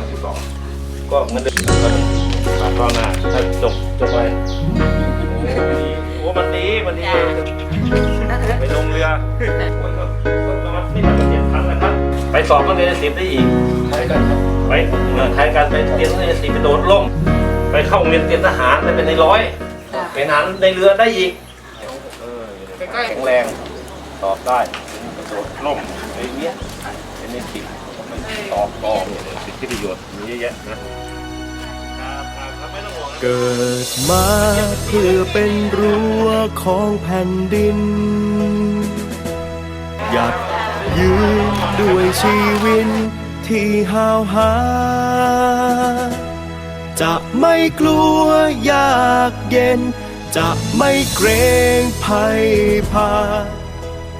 สมัครสิบสองก็เงินเดือนก็ดีฝากรอบหน้าถ้าจบจบไปโอ้มันดีมันดีไปลงเรือโอ้ยก็ก็ประมาณไม่ต่ำกว่าเจ็ดพันนะครับไปสอบก็เรียนสิบได้อีกใช้กันครับไปเมืองไทยกันไปเรียนในสิบไปโดดล่มไปเข้าโรงเรียนเตรียมทหารไปเป็นในร้อยเป็นทหารในเรือได้อีกแข็งแรงตอบได้กระโดดล่มอะไรเงี้ยเป็นในสิบตอบก็สิ ทธิประโยชน์มีเยอะแยะนะครับครับไม่ต้องห่วงนะเกิดมาเพื่อเป็นรั้วของแผ่นดิน หยัดยืนด้วยชีวิตที่ห้าวหา จะไม่กลัวยากเย็น จะไม่เกรงภัยพา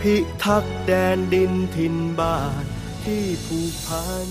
พิทักษ์แดนดินถิ่นบ้านที่ผูกพัน